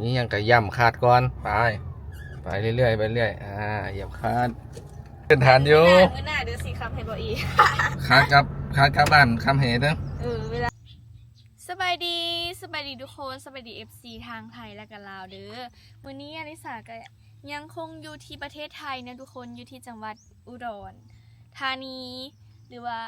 นี่ยังกะย่ำคาดก่อนไปไปเรื่อยๆไปเรื่อยอ่าเหยียบคาดขึ้นฐานอยู่เมื่อหน้าเดือนสี่คำให้บออีคาดกับคาดกับบ้านคำเหตุเด้อเออเวลาสบายดีสบายดีทุกคนสบายดี FC ทางไทยและกันลาวเด้อวันนี้อลิสาก็ยังคงอยู่ที่ประเทศไทยนะทุกคนอยู่ที่จังหวัดอุดรธานีหรือว่า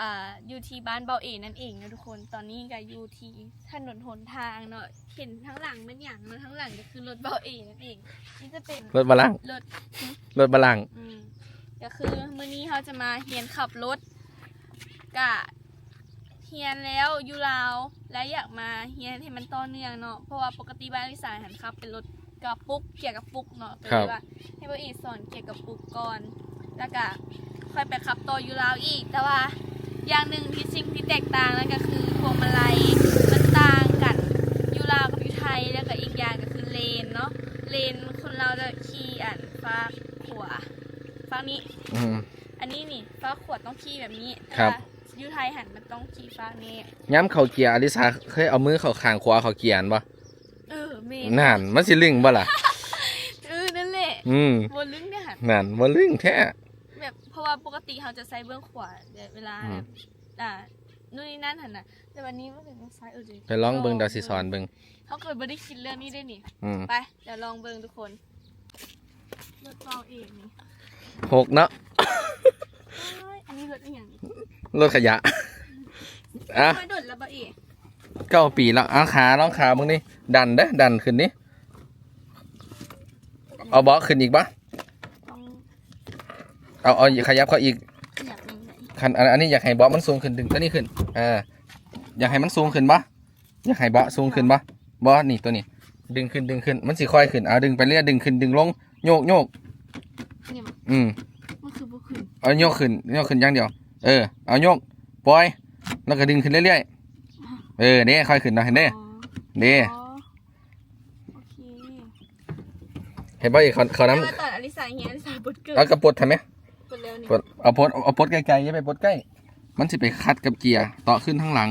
อ่าอยู่ที่บ้านเบาเอนั่นเองนะทุกคน ตอนนี้ก็อยู่ที่ถนนหนทางเนาะ เห็นทั้งหลังเป็นอย่างเนาะทั้งหลังก็คือรถเบาเอนั่นเอง นี่จะเป็นรถบาลังก์รถ รถบาลังก์อืมก็คือมื้อนี้เขาจะมาเฮียนขับรถกะเฮียนแล้วอยู่ลาวและอยากมาเฮียนให้มันต่อเนื่องเนาะเพราะว่าปกติบ้านลิสานหันขับ เป็นรถกระปุกเกี่ยวกับปุกเนาะก็เลยว่าให้พ่ออีสอนเกี่ยวกับปุกก่อน แล้วก็ค่อยไปขับต่ออยู่ลาวอีก แต่ว่า อย่างหนึ่งที่สิ่งที่แตกต่างนั่นก็คือพวงมาลัยมันต่างกันอยู่ลาวกับอยู่ไทยแล้วก็อีกอย่างก็คือเลนเนาะเลนคนเราจะขี่อันฟ้าขวาฟ้านี้ อืม อันนี้นี่ฟ้าขวดต้องขี่แบบนี้ครับ แต่ว่ายูไทยหันมันต้องขี่ฟ้านี้ย้ำเข่าเกียร์อลิสาเคยเอามือเข่าข้างขวาเข่าเกียร์อันบ่เออเมนนั่นมันสิลึงบ่ล่ะ เออนั่นแหละอืม บนลึงเนี่ยหันนั่นบ่ลึงแท้แบบเพราะ ว่าปกติเขาจะใส่เบื้องขวาเวลาอืม แบบอ่านู่นนี่นั่นหันน่ะแต่วันนี้มันเป็นซ้ายเออดี๋ยวไปลองเบิ่งดาวสิสอนเบิ่งเขาเกิดไม่ได้คิดเรื่องนี้ได้นี่ อืมไปเดี๋ยวลองเบิ่งทุกคนรถเราเองนี่หกเนาะเอ้ยอันนี้รถอีหยังนี่รถขยะอะไม่โดดแล้วบ่เอกเก้าปีแล้วเอาขาลองขามึงนี่ดันเด้อดันขึ้นนี่เอาเบาะขึ้นอีกปะต้อง เอาเอาขยับเขาอีกขยับยังไงคันอันอันนี้อยากให้เบาะมันสูงขึ้นดึงตัวนี้ขึ้นเอออยากให้มันสูงขึ้นปะอยากให้เบาะสูงขึ้นปะเบาะนี่ตัวนี้ ดึงขึ้นดึงขึ้นมันสิค่อยขึ้นเอาดึงไปเรื่อยดึงขึ้นดึงลงโยกโยกเนี่ยมันอืมมันคือบ่ขึ้นเอาโยกขึ้นโยกขึ้นอย่างเดียว เออเอาโยกปล่อยแล้วก็ดึงขึ้นเรื่อยๆเออเนี่ค่อยขึ้นนะเห็นเด้อ๋อเด้อ๋อโอเคเห็นป่ะอีกเขาเขาแต่น้ำว่าตอนอลิสาเฮียอลิสาบดเกิด เอากระปดทำไหม กดแล้วนี่ปดเอาปดเอาปดไกลๆอย่าไปปดใกล้ มันสิไปคัดกับเกียร์ต่อขึ้นข้างหลัง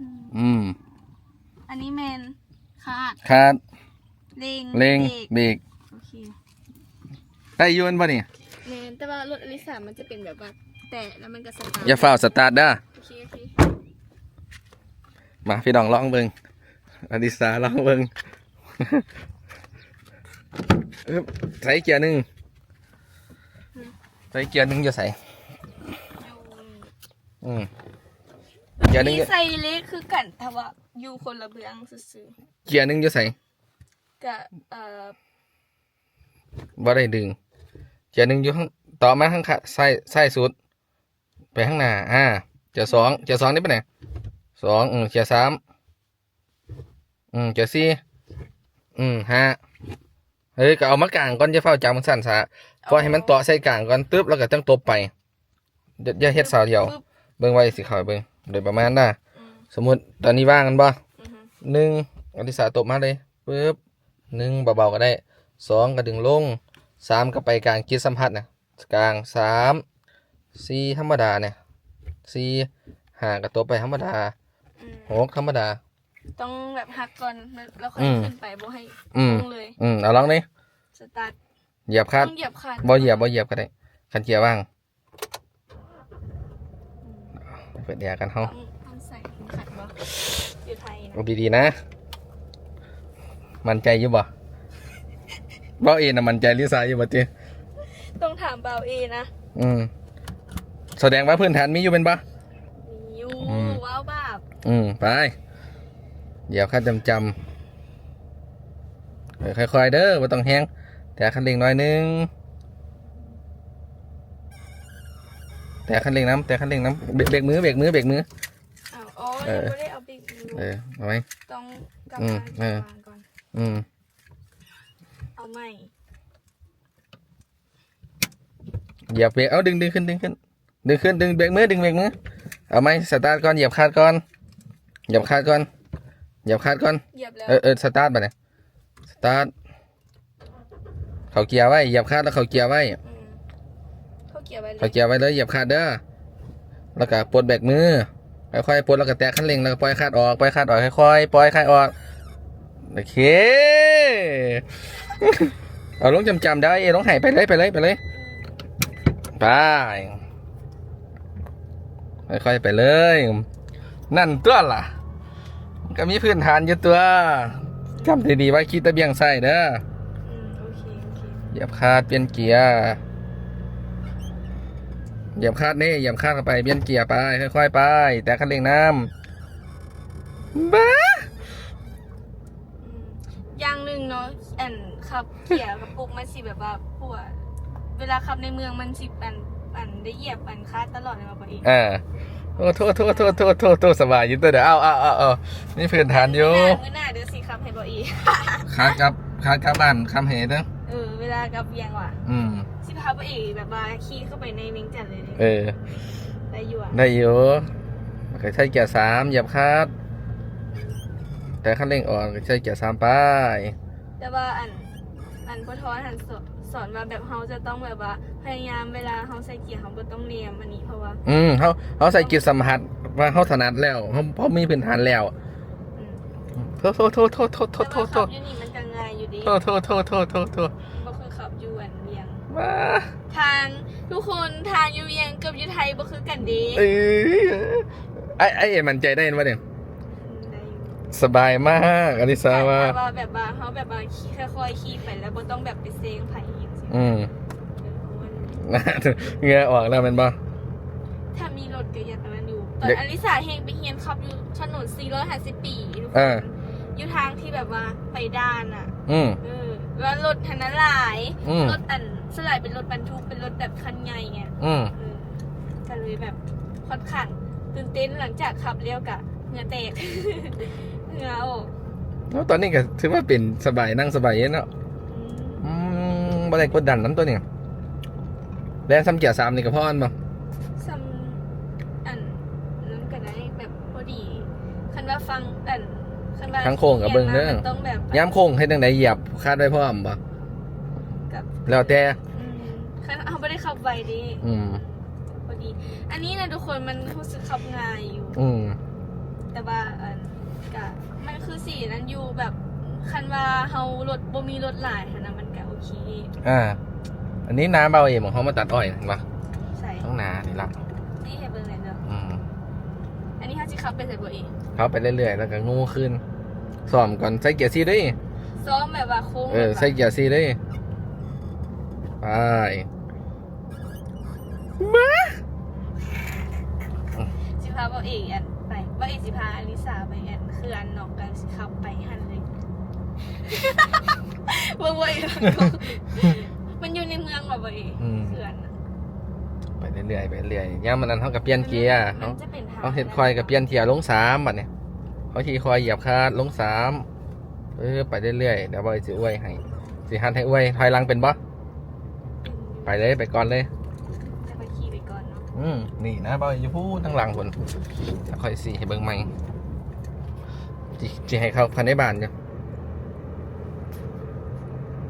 อืมอืมอันนี้แมนคาดคัดเลงเล็งบรกเบรกโอเคได้อยืนป่ะนี่แมนแต่ว่ารถอลิสามันจะเป็นแบบว่าแตะแล้วมันก็สตาร์ทอย่าฝ้าวสตาร์ทเด้อโอเคโอเคมาพี่น้องลองเบิงอดิสาลองเบิงอึ๊บใส่เกียร์หนึ่ง ใส่เกียร์หนึ่งจะใส่อืมเกียร์หนึ่งนี่ใส่เล็กคือกันแต่ว่าอยู่คนละเบื้องซื่อเกียร์หนึ่งจะใส่ๆกับเอ่อบ่ได้ดึง เกียร์หนึ่งอยู่ข้างต่อมาข้างขาใส่ใส่สุด ไปข้างหน้าอ่าเกียร์สองเกียร์สองนี่ไปไหนสองอืมเกียร์สามอืมเกียร์สี่อืมห้าเฮ้ยก็เอามากลางก่อนจะเฝ้าจำมันสั่นซะ พอให้มันต่อใส่กลางก่อนตึ๊บแล้วก็ต้องตบไปอย่าอย่าเฮ็ดสาวเดียวปึ๊บเบิ่งไว้สิเขาให้เบิ่งโดยประมาณน่ะอืมสมมุติตอนนี้ว่างกันบ่อือฮึหนึ่งอธิษฐานตบมาเลยปึ๊บหนึ่งเบาๆก็ได้สองก็ดึงลงสามก็ไปกลางจิตสัมผัสนะกลางสามสี่ธรรมดาเนี่ยสี่ห้าก็ตบไปธรรมดาอืมหกธรรมดา ต้องแบบหักก่อนแล้วค่อยอืมขึ้นไปบ่ให้อืมลงเลย อืมเอาลองนี่สตาร์ท เหยียบคาดต้องเหยียบคันบ่เหยียบบ่เหยียบก็ได้คันเกียร์ว่างเปิดแอร์กันเฮาต้องต้องใส่เข็มขัดบ่อยู่ไทยนะเอาดีๆนะ มันใจอยู่บ่บ่เอ็นะมันใจลิซ่าอยู่บ่ติต้องถามเบาเอนะอืมแสดงว่าพื้นฐานมีอยู่เป็นปะมีอยู่อืม ว้าวบาบอืมไปเดี๋ยวข้าจำจำเออค่อยๆเด้อว่าต้องแห้ง แต่คันเร่งหน้อยหนึงแต่คันเร่งน้ำแต่คันเร่งน้ำเบรกเบรกมือเบรกมือเบรกมืออ้าวอ๋อเอยังอไม่ได้เอาไปดูเออเอาไว้ต้องกลับอืมามเออ วางก่อน อืมเอาใหม่เหยียบเบรกเอาดึงดึงขึ้นดึงขึ้นดึงขึ้นดึงเบรกมือดึงเบรกมือเอาไหมสตาร์ทก่อนเหยียบคาดก่อนเหยียบคาดก่อนเหยียบคาดก่อน เหยียบแล้ว เออเออสตาร์ทไปเนี่ยสตาร์ท เขาเกียร์ไว้เหยียบคาดแล้วเขาเกียร์ไว้มเขาเกี่ยวไว้เลเขายเกียร์ไว้เลยเหยียบคาดเด้อแล้วก็ปลดแบกมือค่อยๆปลดแล้วก็แตะคันเร่งแล้วก็ปล่อยคาดออกปล่อยคาดออกค่อยๆปล่อยคาดออกโอเคเอาลงจำจำๆได้ลงหายไปเลยไปเลยไปเลยไปค่อยๆไปเลย นั่นตัวล่ะ ก็มีพื้นฐานอยู่ตัวจำดีๆไว่าคิดตะเบียงใส่เด้ออืมโอเคโอ เคเหยียบคาดเปลี่ยนเกียร์เหยียบคาดนี่เหยียบคาดเข้าไปเปลี่ยนเกียร์ไปค่อยๆไป แต่คันเร่งน้ำบ้าอืมอย่างหนึ่งเนาะอันขับเขี่ยกระปุกมันสิแบบว่าปวดเวลาขับในเมืองมันสิอันอันได้เหยียบอันคาดตลอดเลยมาปะอีกอ่าโอ้โทษโทษโทษโทษโทษโทษสบายอยิ่ตัวเดี๋ยวเอาเอาเอาเอานี่พื้นฐานอยู่เมื่อหน้าเดี๋ยวสิขับให้ปะอีกคาดกับคาดกับบ้านคำเหเด้อเออเว ลากับเวียงว่ะอืมสิพาปะอีกแบบว่าขี่เข้าไปในเมงจันเลยเนี่ยเออได้อยู่อะได้อยู่ก็ใช้เกียร์สามเหยียบคาดแต่คันเร่งอ่อนก็ใช้เกียร์สามไปแต่ว่าอันอันพ่อทอนหันสอนสอนว่าแบบเฮาจะต้องแบบว่าพยายามเวลาเฮาใส่เกียร์เฮาบ่ต้องเนียมอันนี้เพราะว่าอืมเขาเขาใส่เกียร์สัมผัสว่าเขาถนัดแล้วเขาเขามีพื้นฐานแล้วอืมโทษโทษโทษโทษโทษโทษโทษโทแต่ว่าษขับอยู่นี่มันก็ง่ายอยู่ดีโทษโทษโทษโทษ ทางทุกคนทางอยู่เวียงกับอยู่ไทยบ่คือกันเด้เอ้ยไอ้ไอ้เอ็มมันใจได้ไหมเนี่ยได้อยู่สบายมากอลิซาว่าแต่ว่าแบบว่าเฮาแบบว่าขี่ค่อยๆขี่ไปแล้วบ่ต้องแบบไปเซงไผอีกสิอืมเออเพราะว่าเหงื่อออกแล้วแมันบ่ถ้ามีรถก็อยากอันนั้นอยู่ตอนเด็กอลิสาเฮงไปเฮียนขับอยู่ถนน450ปีทุกคเออนอยู่ทางที่แบบว่าไปด้านอะ อืมเออแล้วรถทันนั้นหลายอืมรถอัน สลายเป็นรถบรรทุกเป็นรถแบบคันใหญ่ไงอืมเออก็เลยแบบค่อนข้างตื่นเต้นหลังจากขับเร็วกะเหงื่อแตก เหงื่อออกแล้วตอนนี้ก็ถือว่าเป็นสบายนั่งสบายเนาะอืมอืมบ่ได้กดดันน้ำตัวเนี่ยแรงซ้ำเกียร์สามนี่ก็พออันบ่ซัมอันนั้นก็ได้แบบพอดีคันว่าฟังอันคันว่าทั้งโค้งกับเบิ่งเด้อ มันต้องแบบ ย้ำโค้งให้ตั้งไหนเหยียบคาดไว้พร้อมบ่กับ แล้วแต่อืมคันเขาไม่ได้ขับไวดีอืมพอดี อันนี้นะทุกคนมันรู้สึกขับง่ายอยู่ อืมแต่ว่าอันกะมันคือสีนั้นอยู่แบบคันว่าเฮารถบ่มีรถหลายหั้นนะมันก็โอเคอ่า อันนี้น้ำเบาเองของเขามาตัดอ้อยเห็นปะใส่ต้องนาทีละนี่ให้เบิ่งเลยเนาะอืมอันนี้เขาสิขับไปใส่บ่เองเขาไปเรื่อยๆแล้วก็งูขึ้นซ้อมก่อนใส่เกียร์ซีด้วยซ้อมแบบว่าโค้งเออแบบว่าใส่เกียร์ซีด้วย ไปสิพาบ่เอกอันไปบ่เอกสิพาอลิสาไปอันคืออันนอกกันสิขับไปหันเลยบ่บ่เอกมันอยู่ในเมืองบ่บ่เอกอืมเขื่อนน่ะไปเรื่อยๆไปเรื่อยๆย่ามมันนั้นเขากับเปลี่ยนเกียร์มัเขานจะเป็นทางเขาเห็ดคอยกับเปลี่ยนเกียร์ลงสามบัดเนี่ยเขาขี่คอยเหยียบคาดลงสามเออไปเรื่อยๆเดี๋ยวบอยสิอวยให้สิหันให้อวยถอยหลังเป็นบ่ ไปเลยไปก่อนเลย จะไปขี่ไปก่อนเนาะอืมนี่นะบอยอยู่พูดทั้งหลังคนแล้วค่อยสีให้เบิ่งใหม่จิจิให้เขาภายในบ้านอยู่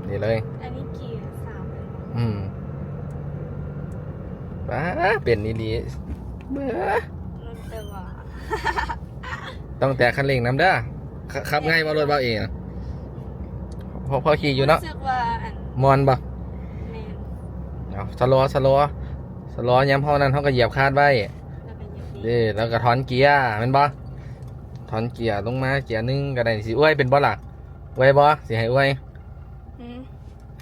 นี่เลย อันนี้เกียร์สามเลยอืมป้าเป็นนี่ลีเบ้อรถแต่ว่าต้องแต่คันเร่งน้ำเด้อขขับง่ายบ่รถเบาเองอะพอพอขี่อยู่เนาะ รู้สึกว่าอัน มอนบ่แมน เอาสโลว์สโลว์สโลว์ย้ำเท่านั้นเขาก็เหยียบคาดไว้แล้วเป็นอย่างดีเด้แล้วก็ถอนเกียร์แมันบ่ถอนเกียร์ลงมาเกียร์หนึงก็ได้สิอ้วยเป็นบ่ล่ะอ้วยบ่สิให้อ้วยอืม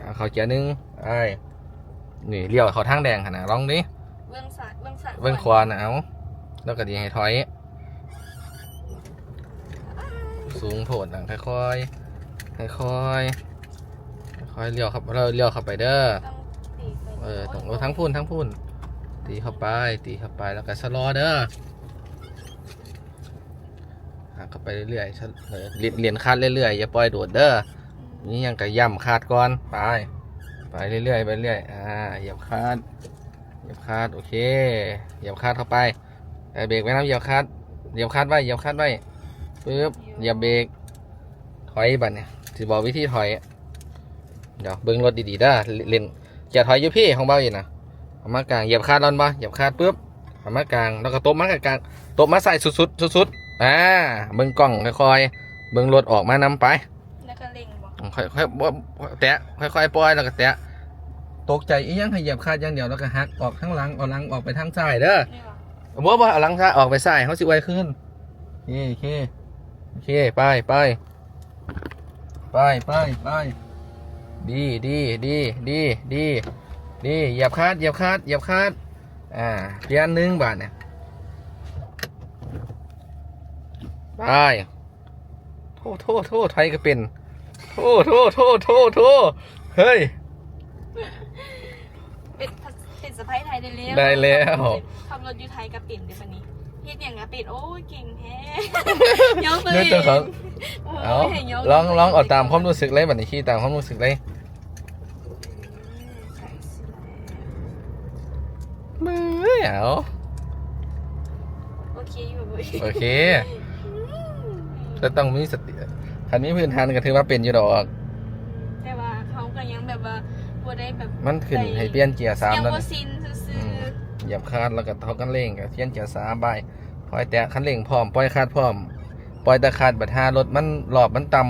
เอาเขาเกียร์หนึงไอ้ายนี่เลี้ยวเขาทางแดงขนาดลองดิเบื้องซ้ายเบื้องซ้ายเบิ่งขวาน่ะเอาแล้วก็ดีให้ถอย สูงโผดดังค่อยๆค่อยๆค่อยๆเลี้ยวครับเราเลี้ยวเข้าไปเด้อต้องตีไป เออตรงโอ้ทั้งพุ่นทั้งพุ่นตีเข้าไป ตีเข้าไปแล้วก็ชะลอเด้อหักเข้าไปเรื่อยๆเออเหรียญเหรียญคาดเรื่อยๆอย่าปล่อยโดดเด้อนี่ยังกะย่ำคาดก่อนไปไปเรื่อยๆไปเรื่อยอ่าเหยียบคาดเหยียบคาดโอเคเหยียบคาดเข้าไปเอเบรกไว้นะเหยียบคาดเหยียบคาดไว้เหยียบคาดไว้ปึ๊บเหยียบเบรกถอยบัดเนี่ยสิบอกวิธีถอยเดี๋ยวเบิ้งรถดีๆเด้อเล่น อย่าถอยอยู่พี่ของเบาอีกนะเอามากลางเหยียบคาดร้อนบ่เหยียบคาดปุ๊บเอามากลางแล้วก็ตบมากลางตบมาใส่สุดๆสุดๆอ่าเบิ้งกล้องค่อยๆเบิ้งรถออกมานำไปค่อยค่อยบ่แตะค่อยๆปล่อยแล้วก็แตะตกใจอีหยังให้เหยียบคาดอย่างเดียวแล้วก็หักออกข้างหลังเอาหลังออกไปทางซ้ายเด้อนี่หรอบ่บ่เอาหลังซ้ายออกไปซ้ายเขาสิไวขึ้นโอเคโอเคไปไปไปไปไป ดีดีดีดีดีดีเหยียบคาดเหยียบคาดเหยียบคาดอ่าเปลี่ยนหนึ่งบาทเนี่ยไปโทษโทษโทษไทยก็เป็นโทษโทษโทษโทษโทษเฮ้ย เป็นเป็นสะพ้ายไทยได้แล้วได้แล้วขับรถอยู่ไทยกับปิ่นเดี๋ยววันนี้เฮ็ดอย่างกับปิ่นโอ้ยเก่งแท้ยกเลยเนื่องจากเขาโอ้ยเอาให้ยกลองลองเอาตามความรู้สึกเลยบัดนี้ขี้ตามความรู้สึกเลย ใส่เสื้อ มือ เอาโอเคอยู่เว้ยโอเคแต่ต้องมีสติคันนี้พื้นฐานก็ถือว่าเป็นอยู่ดอก แต่ว่าเขาก็ยังแบบว่าบ่ได้แบบมันขึ้นให้เปลี่ยนเกียร์สามยังแล้วบ่นี่ซินซื่อเหยียบคาดแล้วก็เท้ากันเร่งกับเปลี่ยนเกียร์สามใบายปล่อยแตะคันเร่งพร้อมปล่อยคาดพร้อมปล่อยแตะคาดบัดหารถมันหลอบมันต่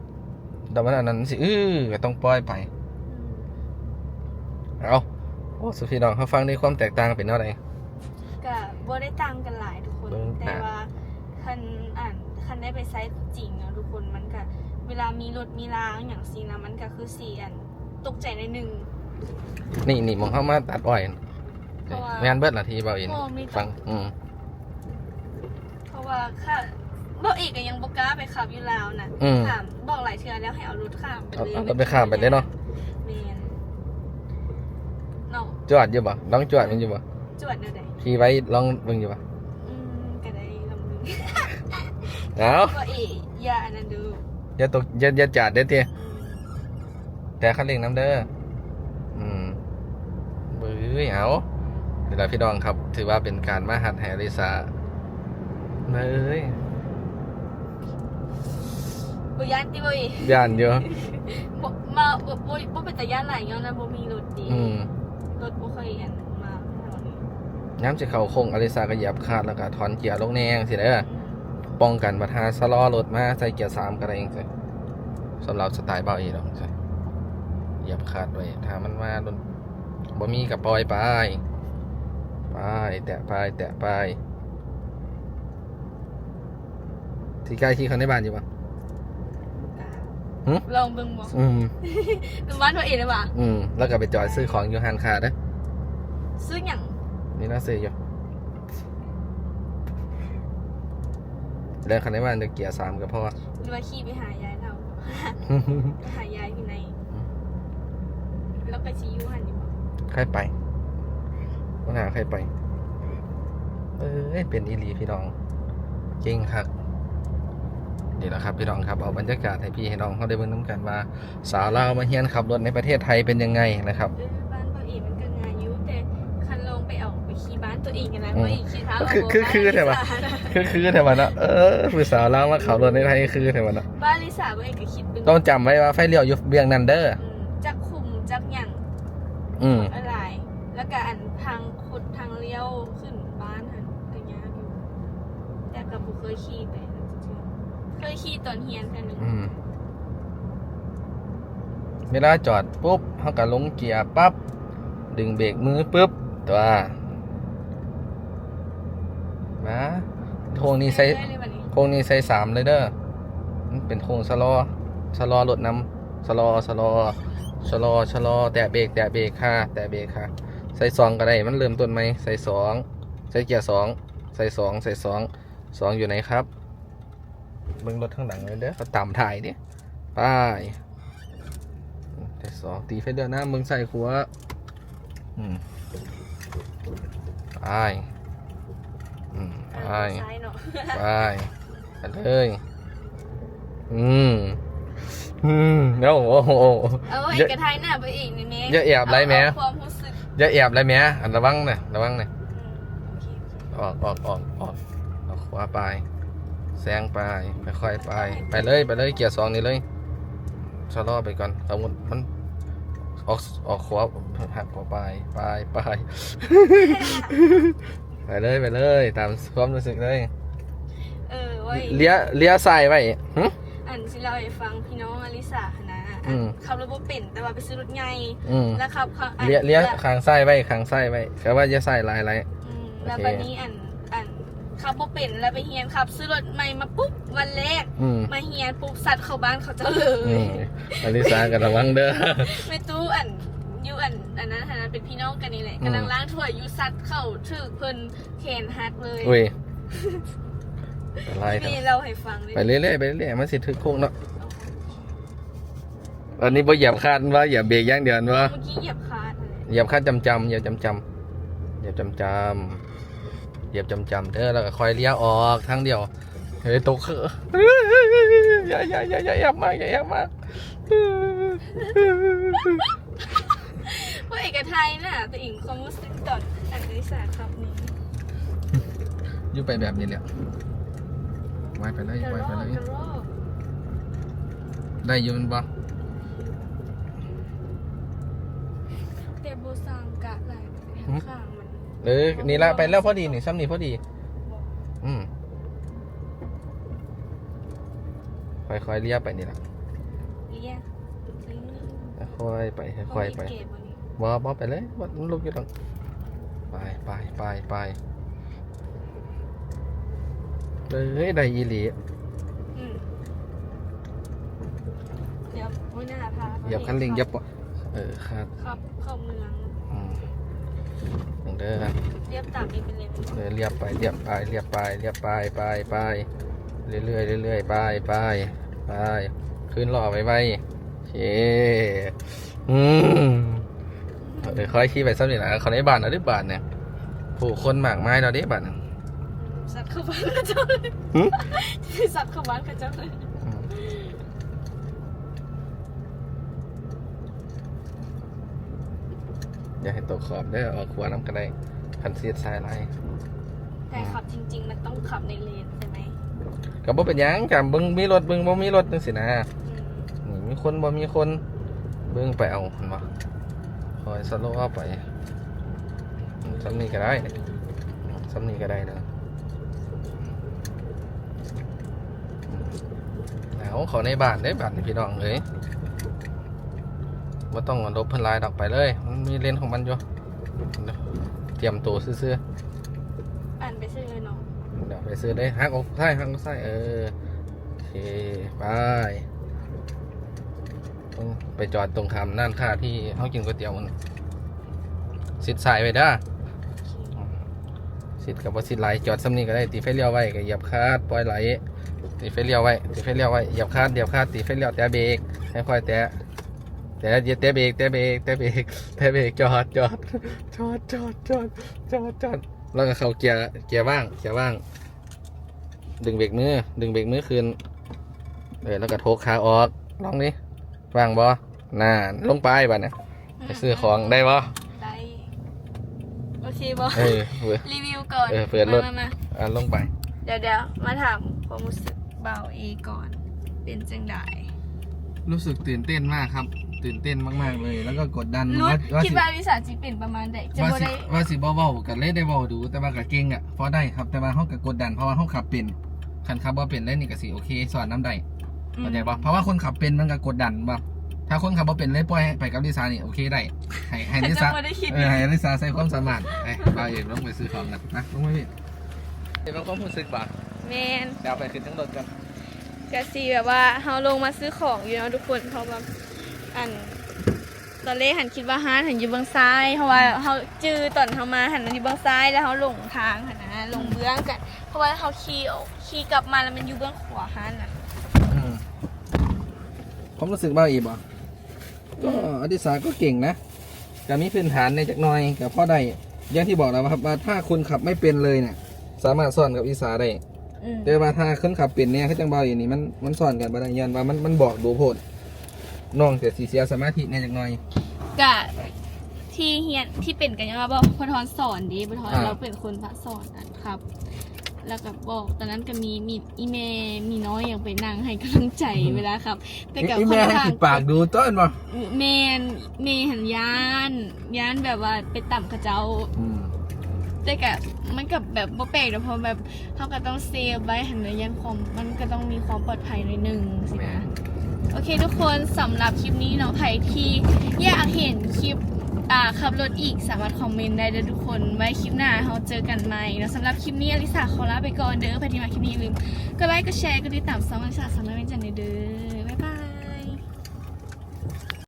ำแต่มันอันนั้นสิอื้อก็ต้องปล่อยไปๆเอาโอ้สุพี่น้องเขาฟังในความแตกต่างเป็นเท่าไหร่ก็บ่ได้ตังกันหลายทุกคนเบิ่งแต่อะว่าคันอ่านคันได้ไปไซต์จริงเนาะทุกคนมันก็เวลามีรถมีรางอย่างซีนะมันก็คือสีอันตกใจในหนึ่งนี่นี่มองเข้ามาตัดอ้อยเพราะว่างานเบิดนาทีเบาอินโอ้มีฟังอืมเพราะว่าค่ะบอกอีกก็ยังบกล้าไปขับอยู่ลาวนะอืมถามบอกหลายเทื่อแล้วให้เอารถข้ามไปเอาเลยเอารถไปข้ามไปเลยเนาะ แมนเนาะ จวดอยู่บ่ลองจวดมันอยู่บ่จวดเดี๋ยวใดขี่ไว้ลองเบิ่งอยู่บ่อืมก็ได้ลำดึงเอาบอกอีกอย่าอันนั้นดูอย่าตกอย่าอย่าจัดเด้อเตี้ยอืมแต่คันเร่งน้ำเด้ออืมเบื้อเอาเดี๋ยวเราพี่น้องครับ ถือว่าเป็นการมาหัดแฮริสาเฮ้ยบ่ย่านติบ่อีย่านเยอะบ่มาบ่บ่บ่เป็นตาย่านหลายย้อนนะบ่มีรถดีอืม รถบ่เคยอันมาแถวนี้ย้ำจะเข่าโค้งอริสาก็เหยียบคาดแล้วก็ถอนเกียร์ลงแนงสิเด้อป้องกันปัญหาสลอรถมาใส่เกียร์สามก็ได้เองสิสำหรับสไตล์เบาอีดอกสิเหยียบคาดไว้ถ้ามันมาโดนบ่มีกับปล่อยไปไปแตะไปแตะไปที่ใกล้ที่เขาในบ้านอยู่ปะ หึลองเบิ่งบ่อืมเป็นบ้านตัวเองเลยว่ะอืมแล้วก็ไปจอดซื้อของอยู่ห้างคาเด้อซื้อหยังนี่น่าซื้ออยู่แล้วคันในบ้านจะเกียร์สามก็พอหรือว่าขี่ไปหายายเรา ไปหายายอยู่ในแล้วก็ชิอยูหันอยู่บ่ใครไปวันหาใครไป เอ้ยเป็นอีหลีพี่น้อง เก่งครับ นี่แหละครับพี่น้องครับเอาบรรยากาศให้พี่ให้น้องเขาได้เบิ่งน้ำกันว่า สาวลาวมาเฮียนขับรถในประเทศไทยเป็นยังไงนะครับ เออบ้านตัวเองมันก็ง่ายอยู่แต่คันลงไปเอาไปขี่บ้านตัวเองกันนะอืมตัวเองขี่เท้าคือคือคือแต่ว่า คือคือแต่ว่าเนาะเออผู้สาวลาวมาขับรถในไทยคือแต่ว่าเนาะบ้านลิซ่าตัวเองก็คิดเป็นต้องจำไว้ว่าไฟเลี้ยวอยู่เบียงนันเดอร์อืมจักคุมจักหยังอืมอะไร แล้วก็อันทางขุดทางเลี้ยวขึ้นบ้านหันก็ยากอยู่แต่กับบุเคยขี่ไปนะจริงๆ เคยขี่ตอนเฮียนกันหนึ่งอืมเวลาจอดปุ๊บเขาก็ลงเกียร์ปั๊บ ดึงเบรกมือปุ๊บ ตัวมาโค้งนี้ใส่เรื่อยๆเลยวันนี้โค้งนี้ใส่สามเลยเด้อมันเป็นโค้งสลอสลอรถนำสลอสลอชะลอชะลอ แตะเบรกแตะเบรกค่ะแตะเบรกค่ะ ใส่สองก็ได้มันเริ่มต้นไหมใส่สองใส่เกียร์สองใส่สองใส่สองสองอยู่ไหนครับ เบิ่งรถข้างหลังเลยเด้อเขาต่ำถ่ายดิไปใส่สองตีไฟเดือนหน้ามึงใส่ขัวอืมไปอืมไปซ้ายเนาะไปเลยอืมอืมแล้วโอ้โหเอาไอ้เอกระทายหน้าไปอีกนี่แม่เยอะแอบไรแม่เอาความรู้สึกอย่าแอบเลยแม่อันระวังเนี่ยระวังเนี่ยอืมโออเคออกออกออกออกออกขวาไป แซงไปค่อยๆไป ไปเลยไปเลยเกียร์สองนี่เลยชะลอไปก่อนสมมติมันออกออกขวาหักขวาไปไปไปไปเลยไปเลย ตามความรู้สึกเลยเออไว้ยเลี้ยเลี้ยซ้ายไว้หึอัอันที่เราให้ฟังพี่น้องอลิสานะอืม ขับรถบ่เป็นแต่ว่าไปซื้อรถใหญ่อืมแล้วขับขาอันเลี้ยเลี้ยแล้วขางไส้ไว้ขางไส้ไว้ก็ว่าจะใส่ลายไร อืมแล้วโอเค บัดนี้อันอัน ขับบ่เป็นแล้วไปเฮียนขับ ซื้อรถใหม่มาปุ๊บวันแรก อืมมาเฮียนปุ๊บสัตว์เข้าบ้านเขาเจ้าเลอืยมอลิสาก็ระวังเด้อ ไม่ตู้อันอยูอันอันนั้นอันนั้นเป็นพี่น้องกันนี่แหละอืม กำลังล้างถ้วยอยูสัตว์เข้าถึกเพิ่นแขนหักเลยอุ้ยอะไรนี่เราให้ฟังเลยไปเรื่อยๆไปเรื่อยๆมันสิถึกโค้งเนาะอันนี้บ่เหยียบคาดว่าเหยียบเบรกอย่างเดียวว่าเมื่อกี้เหยียบคาดเลยเหยียบคาดจำจำๆเหยียบจำจำๆเหยียบจำจำๆ เหยียบจำจำๆเด้อแล้วก็คอยเลี้ยวออกทั้งเดียวเฮ้ยตกคืออย่าอย่าอย่าอย่าอย่ามากอย่าอย่ามากพวกเอกไทยน่ะตัวเองความรู้สึกตอนอันนี้สาครับนี้อยู่ไปแบบนี้แหละไว้ไปเลยกระไว้รไปอกเลยกระรอกได้อยืนบ่เตโบซังกะไหลข้าง มันเออนี่ละไปแล้วพอดีนี่ซ้ำนี่พอดี อืมค่อยๆเลียไปนี่ละเรียกค่อยๆไปค่อยๆไปเก็บวันนี้บ่บ่ไปเลยบ่มันลุกอยู่ตรงไปไปไปไปเอ้ยได้อีหลีอืมเดี๋ยวโอ้ยหน้าพาเหยียบคันเร่งเหยับบ่เออครับขับเข้าเมืองอืม เด้อครับเรียบตามนี้ไปเลยเออเรียบไปเรียบไปเรียบไปเรียบไปไปไปเรื่อยเรื่อยๆเรื่อยๆไปไปไปขึ้นหล่อไปไปเชอืมเดี๋ยวค่อยขี่ไปสักนิดนะเขาในบ้านเราได้บ้านเนี่ยผู้คนมากมายเราได้บ้านน่ะสัตว์เข้าบ้านเขาเจ้าเลยหึสัตว์เข้าบ้านเขาเจ้าเลย อืมอย่าให้ตกขอบได้อออกขวาน้ำกันได้คันเสียดสายไรแต่ขับจริง ๆ มันต้องขับในเลนใช่ไหมก็บ่เป็นหยังกับเบิ่งมีรถเบิ่งบ่มีรถจังซี่นะอืมนี่มีคนบ่มีคนเบิ่งไปเอาเห็นบ่คอยสโลว์เอาไปสำนี้ก็ได้สำนี้ก็ได้เด้อเอาเขาในบ้านได้บ้านนี่พี่น้องเอ้ย บ่ต้องลบเพิ่นหลายดอกไปเลย มันมีเลนของมันอยู่ เตรียมตัวซื่อๆอ่านไปซื้อเลยเนาะเดี๋ยวไปซื้อได้ฮักอกไส้ฮักอกไส้เออโอเคไปต้องไปจอดตรงคำนั่นค่าที่เขากินก๋วยเตี๋ยวมันสิทธิ์สายไปด้าสิทธิ์กับว่าสิทธิ์ไหลจอดซ้ำนี้ก็ได้ตีไฟเลี้ยวไว้ก็เหยียบคาดปล่อยไหลตีไฟเลี้ยวไว้ตีไฟเลี้ยวไว้เหยียบคาดเหยียบคาดตีไฟเลี้ยวแตะเบรกให้ค่อยแตะ แต่เหยียบแตะเบรกแตะเบรกแตะเบรกแตะเบรกจอดจอดจอดจอดจอดจอดจอดแล้วก็เข้าเกียร์เกียร์ว่างเกียร์ว่าง ดึงเบรกมือดึงเบรกมือคืนเออแล้วก็โทกขาออกลองนี้วางบอน่าลงไปบ้านเนี่ยไปซื้อของได้บอได้โอเคบอเออเว้ยรีวิวก่อนเออเปิดรถมามาอะลงไป เดี๋ยวเดี๋ยวมาถามความรู้สึกเบาเอก่อนเป็นจังไดรู้สึกตื่นเต้นมากครับ ตื่นเต้นมากๆเลย แล้วก็กดดันรู้ว่าว่าคิดสิว่าวิสาจิเป็นประมาณใดจะว่าบ่สิได้ว่าสิบ่เว้ากันเลยได้เว้าดู แต่ว่าก็เก่งอะพอได้ครับแต่ว่าเฮาก็กดดันเพราะว่าเฮาขับเป็นคันขับบ่เป็นเล่นนี่ก็สิโอเคสอนน้ำได้เข้าใจป่ะเพราะว่าคนขับเป็นมันก็กดดันป่ะถ้าคนขับบ่เป็นเลยปล่อยให้ไปกับลิซ่านี่โอเคได้ให้ให้ลิจะซ่า บ่ได้คิดเออให้ลิซ่าใส่ความสามารถไอ้บาเอกลงไปซื้อของกันนะลงไปพี่เดี๋ยวมันความรู้สึกป่ะแมนเดี๋ยวเอาไปขึ้นทั้งรถกัน กะซีแบบว่าเฮาลงมาซื้อของอยู่เนาะทุกคนเพราะว่า อัน ตอนแรกหันคิดว่าห้านหันอยู่เบื้องซ้ายเพราะว่าเฮาจื้อตอนเฮามาหันอยู่เบื้องซ้ายแล้วเฮาหลงทางหันนะหลงเบื้องกัน เพราะว่าเฮาขี่ออกขี่กลับมาแล้วมันอยู่เบื้องขวาหันน่ะอืมความรู้สึกบ้าอีกป่ะก็อดิสาก็เก่งนะก็มีพื้นฐานในจักหน่อยกับพ่อได้อย่างที่บอกแล้วครับว่าถ้าคนขับไม่เป็นเลยเนี่ย สามารถสอนกับอีสาได้อืมแต่ว่าถ้าคนขับเป็นเนี่ยเขาจังเบาอย่างนี้มันมันสอนกันบาดยันว่ามันมันบอกดูโพด น้องแต่สีเสียสมาธิในจักหน่อย กะที่เฮียนที่เป็นกันยังว่าบอกพอทอนสอนดีพอทอนอ่า เราเป็นคนพระสอนอันครับ แล้วก็บอกตอนนั้นก็มีมีอีเมมีน้อยยังไปนั่งให้กำลังใจเวลาครับ แต่กับอีค่แม่อนให้ข้างปิดปากดูต้นป่ะเมนเมหันยานยานแบบว่าไปต่ำกระเจ้า อืมแต่กะมันกับแบบบ่แปลกเนอะเพราะแบบเขาก็ต้องเซฟไว้หันระยะความมันก็ต้องมีความปลอดภัยหน่อยหนึงสินะ โอเคทุกคนสำหรับคลิปนี้เนาะใครที่อยากเห็นคลิปอ่าขับรถอีกสามารถคอมเมนต์ได้เด้อทุกคนไว้คลิปหน้าเราเจอกันใหม่แล้วสำหรับคลิปนี้อลิสาขอลาไปก่อนเด้อใครที่มาคลิปนี้อย่าลืมก็ไลค์ก็แชร์ก็ติดตามสองอลิสาสำนักงานจันเด้อ